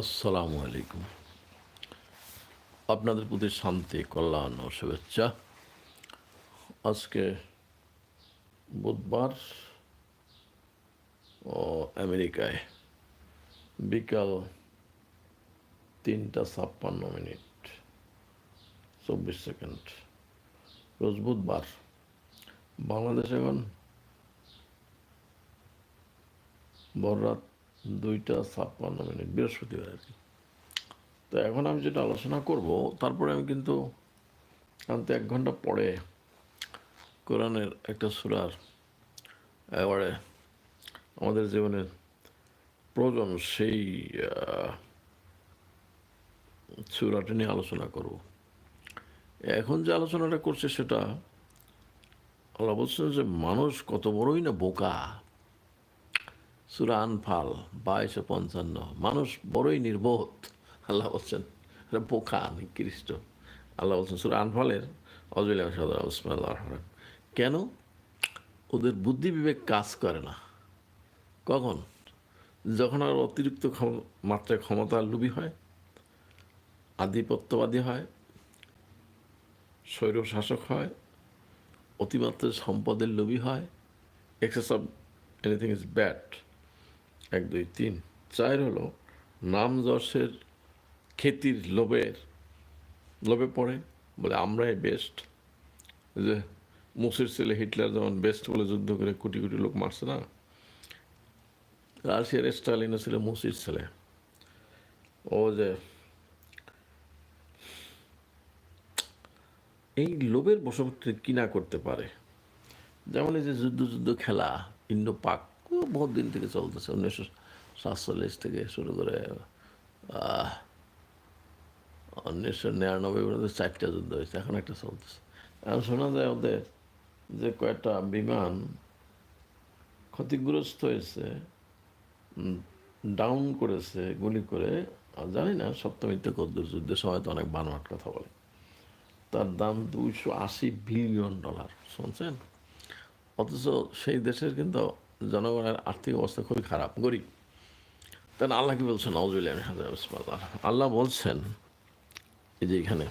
আসসালামু আলাইকুম। আপনাদের প্রতি শান্তি, কল্যাণ ও শুভেচ্ছা। আজকে বুধবার ও আমেরিকায় বিকাল তিনটা ছাপ্পান্ন মিনিট চব্বিশ সেকেন্ড। রোজ বুধবার। বাংলাদেশ এখন বড়রাত দুইটা ছাপ্পান্ন মিনিট, বৃহস্পতিবার আর কি। তো এখন আমি যেটা আলোচনা করব, তারপরে আমি কিন্তু আমি তো এক ঘণ্টা পরে কোরআনের একটা সুরার এবারে আমাদের জীবনের প্রয়োজন সেই সুরাটা নিয়ে আলোচনা করব। এখন যে আলোচনাটা করছে সেটা আল্লাহ বলছেন যে, মানুষ কত বড়ই না বোকা। সুরা আনফাল, বাইশো পঞ্চান্ন। মানুষ বড়ই নির্বোধ, আল্লাহ বলছেন। বোকা, নিকৃষ্ট। আল্লাহ বলছেন, সুরা আনফালের অজুল্লাহ কেন? ওদের বুদ্ধি বিবেক কাজ করে না। কখন? যখন আর অতিরিক্ত মাত্রায় ক্ষমতার লুবি হয়, আধিপত্যবাদী হয় স্বৈর শাসক হয় অতিমাত্রায় সম্পদের লোভী হয় excess of anything is bad এক, দুই, তিন, চার হলো নাম যশের খ্যাতির লোভের, লোভে পড়ে, বলে আমরাই বেস্ট যে মুসির ছেলে হিটলার যেমন বেস্ট বলে যুদ্ধ করে কোটি কোটি লোক মারছে না? রাশিয়ার স্টালিনও ছিল মুসির ছেলে। ও যে এই লোভের বশবর্তী কিনা করতে পারে? যেমন এই যে যুদ্ধ যুদ্ধ খেলা ইন্ডো পাক বহুত দিন থেকে চলতেছে, উনিশশো সাতচল্লিশ থেকে শুরু করে উনিশশো নিরানব্বই পর্যন্ত চারটা যুদ্ধ হয়েছে, এখন একটা চলতেছে। এখন শোনা যায় ওদের যে কয়েকটা বিমান ক্ষতিগ্রস্ত হয়েছে ডাউন করেছে, গুলি করে, আর জানি না সপ্তমীতে কদ্দুর যুদ্ধের সময় তো অনেক বানোয়াট কথা বলে। তার দাম দুইশো আশি বিলিয়ন ডলার শুনছেন? অথচ সেই দেশের কিন্তু জনগণের আর্থিক অবস্থা খুবই খারাপ, গরিব। তাহলে আল্লাহ কি বলছেন আল্লাহ বলছেন, এই যে এখানে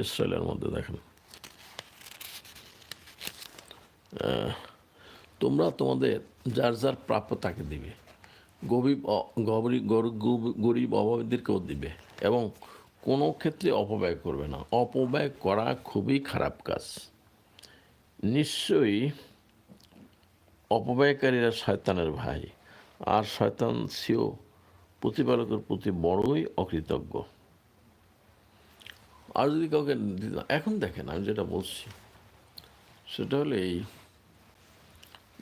ইসরায়েলের মধ্যে দেখেন তোমরা তোমাদের যার যার প্রাপ্য তাকে দিবে। গরিব- গরিব অভাবীদেরকেও দিবে এবং কোনো ক্ষেত্রে অপব্যয় করবে না। অপব্যয় করা খুবই খারাপ কাজ। নিশ্চয়ই অপব্যয়কারীরা শয়তানের ভাই আর শয়তান সিও প্রতিপালকের প্রতি বড়ই অকৃতজ্ঞ। আর যদি কাউকে এখন দেখেন আমি যেটা বলছি, সেটা হলো এই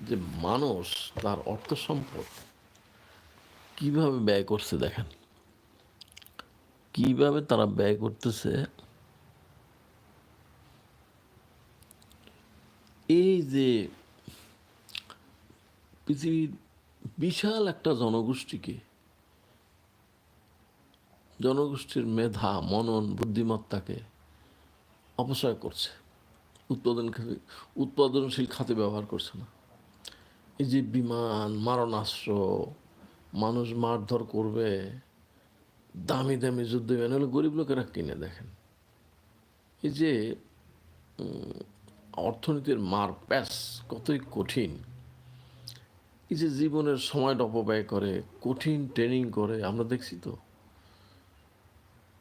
যে মানুষ তার অর্থ সম্পদ কীভাবে ব্যয় করছে দেখেন। কীভাবে তারা ব্যয় করতেছে এই যে পৃথিবীর বিশাল একটা জনগোষ্ঠীকে, জনগোষ্ঠীর মেধা, মনন, বুদ্ধিমত্তাকে অপচয় করছে, উৎপাদন খাতে, উৎপাদনশীল খাতে ব্যবহার করছে না। এই যে বিমান, মারণাস্ত্র, মানুষ মারধর করবে, দামি দামি যুদ্ধ বিমান হলে গরিব লোকেরা কিনে দেখেন। এই যে অর্থনীতির মার প্যাস কতই কঠিন। এই যে জীবনের সময়টা অপব্যয় করে, কঠিন ট্রেনিং করে, আমরা দেখছি তো।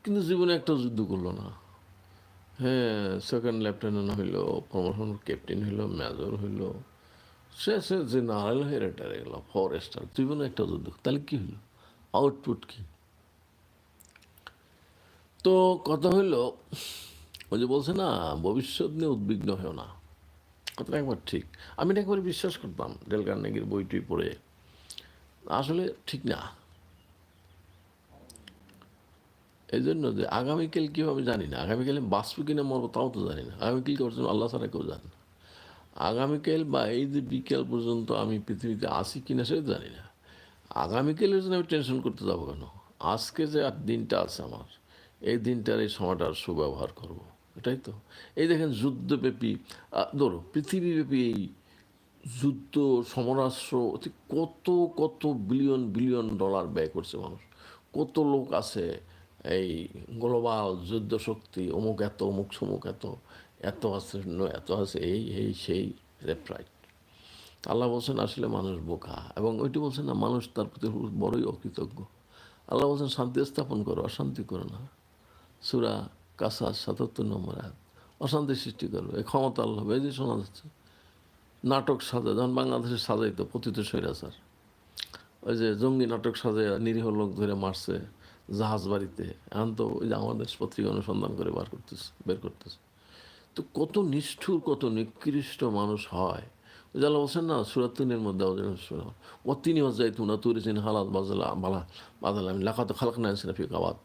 কিন্তু জীবনে একটা যুদ্ধ করল না। হ্যাঁ সেকেন্ড লেফটেন্যান্ট হইল প্রমোশন ক্যাপ্টেন হইল মেজর হইল। শেষে জেনারেল হয়ে রিটায়ার গেল ফরেস্টার জীবনে একটা যুদ্ধ, তাহলে কি হলো আউটপুট কী? তো কথা হইল ওই যে বলছে না, ভবিষ্যৎ নিয়ে উদ্বিগ্ন হয়েও না। কথাটা একবার ঠিক। আমি এটা একবার বিশ্বাস করতাম, ডেল কার্নেগির বইটি পড়ে। আসলে ঠিক না। এই জন্য যে আগামীকাল কী হবে জানি না। আগামীকালে বাঁচবো কিনা মরবো তাও তো জানি না। আগামীকাল করছেন আল্লাহ ছাড়া কেউ জানে না। আগামীকাল বা এই যে বিকেল পর্যন্ত আমি পৃথিবীতে আসি কিনা সেটা জানি না। আগামীকালের জন্য আমি টেনশন করতে যাব কেন? আজকে যে আর দিনটা আছে আমার, এই দিনটার এই সময়টার সুব্যবহার করব। এটাই তো। এই দেখেন যুদ্ধব্যাপী ধরো পৃথিবীব্যাপী এই যুদ্ধ, সমরাস্ত্র কত কত বিলিয়ন বিলিয়ন ডলার ব্যয় করছে মানুষ। কত লোক আছে এই গ্লোবাল যুদ্ধ শক্তি, অমুক এত, অমুক সমুক এত এত আছে এত আছে, এই এই, সেই লেফট রাইট আল্লাহ বলছেন, আসলে মানুষ বোকা। এবং ওইটি বলছেন না, মানুষ তার প্রতি বড়ই অকৃতজ্ঞ। আল্লাহ বলছেন, শান্তি স্থাপন করো, অশান্তি করো না। সুরা কাসা সাতাত্তর নম্বর এক অশান্তি সৃষ্টি করবে, এই ক্ষমতা আল্লাহ এই যে শোনা যাচ্ছে। নাটক সাজা যেমন বাংলাদেশে সাজাইতো, পতিত স্বৈরাচার। ওই যে জঙ্গি নাটক সাজায় নিরীহ লোক ধরে মারছে জাহাজ বাড়িতে। এখন তো ওই যে আমাদের পত্রিকা অনুসন্ধান করে বার করতেছে, বের করতেছে। তো কত নিষ্ঠুর, কত নিকৃষ্ট মানুষ হয়। ওই যারা বলছেন না সুরাতুনের মধ্যে ও তিনি যাই তুনা তুরিসিন হালাত বাজলা, বালা বাদল আমি লাখাত খালক না ফি কাবাত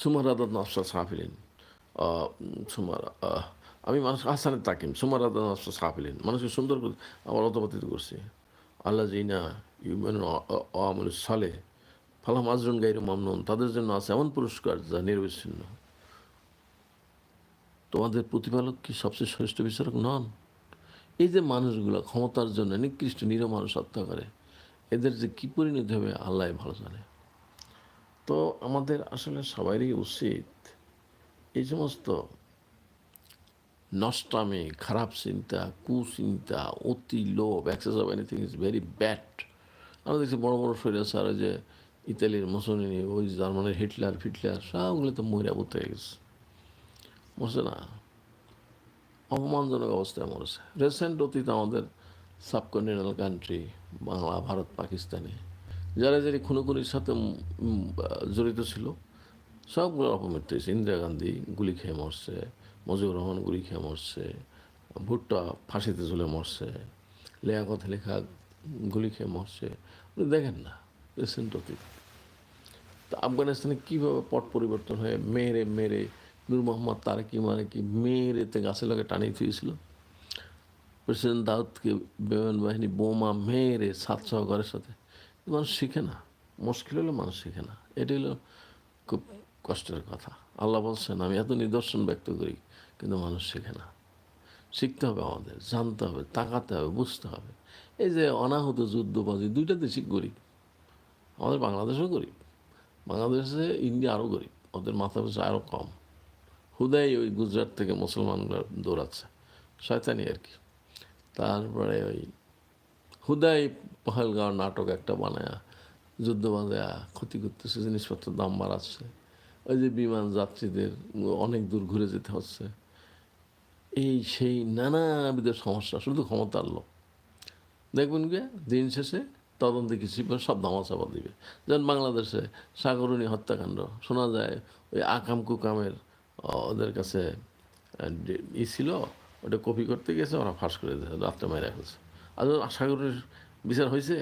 সুমার আদাত নফসা সাফিলিন সুমার আমি মানুষ আসানের তাকিম, সুমার আদাত নফসা সাফিলিন, মানুষকে সুন্দর করে আমার অতপাতিত করছি। আল্লাহ জিনা ইউমেন সালে ফালাম আজরুন গাইর মামনুন, তাদের জন্য আছে এমন পুরস্কার যা নির্বিচ্ছিন্ন। তোমাদের প্রতিপালক কি সবচেয়ে শ্রেষ্ঠ বিচারক? নন। এই যে মানুষগুলো ক্ষমতার জন্য নিকৃষ্ট, নিরহ মানুষ হত্যা করে, এদের যে কী পরিণতি হবে, আল্লাহ ভালো জানে। তো আমাদের আসলে সবারই উচিত এই সমস্ত নষ্টামি, খারাপ চিন্তা, কুচিন্তা, অতি লোভ excess of anything is very bad আমরা দেখছি বড় বড় শরীর স্যার যে ইতালির মুসলিনি ওই জার্মানির হিটলার, ফিটলার সবগুলো তো মহিলা হয়ে গেছে। মরছে না? অপমানজনক অবস্থায় মরেছে রিসেন্ট অতীত আমাদের সাবকন্টিনেন্টাল কান্ট্রি বাংলা, ভারত, পাকিস্তানে, যারা যারা খুনোখুনির সাথে জড়িত ছিল সবগুলো অপমৃত্যু হয়েছে ইন্দিরা গান্ধী গুলি খেয়ে মরছে, মজিবুর রহমান গুলি খেয়ে মরছে, ভুট্টা ফাঁসিতে ঝুলে মরছে লেয়াকত লেখা গুলি খেয়ে মরছে। দেখেন না রিসেন্ট অতীত তো আফগানিস্তানে কীভাবে পট পরিবর্তন হয়ে মেরে মেরে নূর মোহাম্মদ তারেকি মারেকি মেরেতে গাছে লাগে টানিয়ে দিয়েছিল প্রেসিডেন্ট দাউদকে বিমান বাহিনী বোমা মেরে সাত সহকারের সাথে। মানুষ শিখে না, মুশকিল হলে মানুষ শিখে না। এটাই হলো খুব কষ্টের কথা। আল্লাহ বলছেন, আমি এত নিদর্শন ব্যক্ত করি, কিন্তু মানুষ শেখে না। শিখতে হবে আমাদের, জানতে হবে, তাকাতে হবে, বুঝতে হবে। এই যে অনাহত, যুদ্ধবাজি দুইটা দেশই গরিব। আমাদের বাংলাদেশও গরিব। বাংলাদেশে ইন্ডিয়া আরও গরিব। ওদের মাথা পিছু আরও কম। হুদাই ওই গুজরাট থেকে মুসলমানরা দৌড়াচ্ছে। শয়তানি আর কি। তারপরে ওই হুদাই পহেলগাঁও নাটক একটা বানায়া যুদ্ধ বাজায়া ক্ষতি করতেছে, জিনিসপত্রের দাম বাড়াচ্ছে। ওই যে বিমান যাত্রীদের অনেক দূর ঘুরে যেতে হচ্ছে। এই সেই নানাবিধ সমস্যা, শুধু ক্ষমতার লোক। দেখবেন গিয়ে দিন শেষে তদন্তে কিছু সব ধামাচাপা দিবে। যেমন বাংলাদেশে সাগরণী হত্যাকাণ্ড, শোনা যায় ওই আকাম কুকামের ওদের কাছে ই ছিল, ওটা কপি করতে গেছে, ওরা ফাঁস করে দিয়েছে, রাত্রে মেরে ফেলছে। আর সাগরের বিচার হয়েছে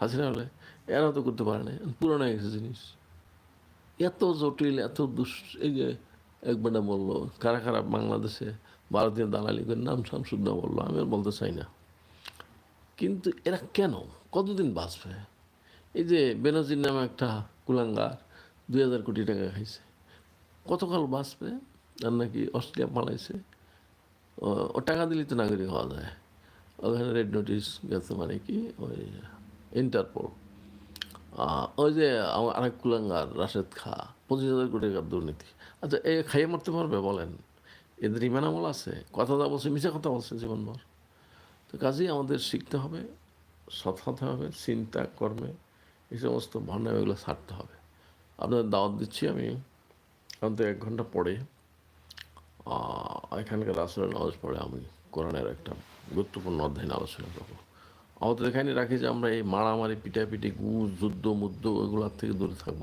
হাসিনা হলে? এরাও তো করতে পারে না পুরনো গেছে জিনিস। এত জটিল, এত দুস যে একবারটা বলল, কারা কারা বাংলাদেশে ভারতীয় দালালি করে নাম শুদ্ধ বলল, আমি আর বলতে চাই না। কিন্তু এরা কেন? কতদিন বাঁচবে? এই যে বেনজির নামে একটা কুলাঙ্গার দুই হাজার কোটি টাকা খাইছে। কতকাল বাঁচবে? আর নাকি অস্ট্রেলিয়া পালাইছে? ও- টাকা দিলেই তো নাগরিক হওয়া যায়। ওখানে রেড নোটিশ গেছে মানে কি? ওই ইন্টারপোল ওই যে আমার আরেক কুলাঙ্গার, রাশেদ খা, পঁচিশ হাজার কোটি টাকার দুর্নীতি। আচ্ছা এ খাইয়ে মরতে পারবে, বলেন। এদের ইমান আমল আছে? কথা যা বলছে মিশা কথা বলছে জীবনভর। তো কাজেই আমাদের শিখতে হবে, সৎ হবে, চিন্তা, কর্মে, এই সমস্ত ভাবনা এগুলো ছাড়তে হবে। আপনাদের দাওয়াত দিচ্ছি আমি অন্তত এক ঘণ্টা পরে। এখানকার আসলে নামাজ পড়ে আমি কোরআনের একটা গুরুত্বপূর্ণ অধ্যায় আলোচনা করব। আমাদের এখানে রাখে যে আমরা এই মারামারি, পিটাপিটি গু যুদ্ধ, মুদ্ধ, এগুলোর থেকে দূরে থাকব।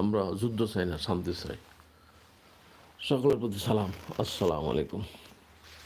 আমরা যুদ্ধ চাই না, শান্তি চাই। সকলের প্রতি সালাম। আসসালামু আলাইকুম।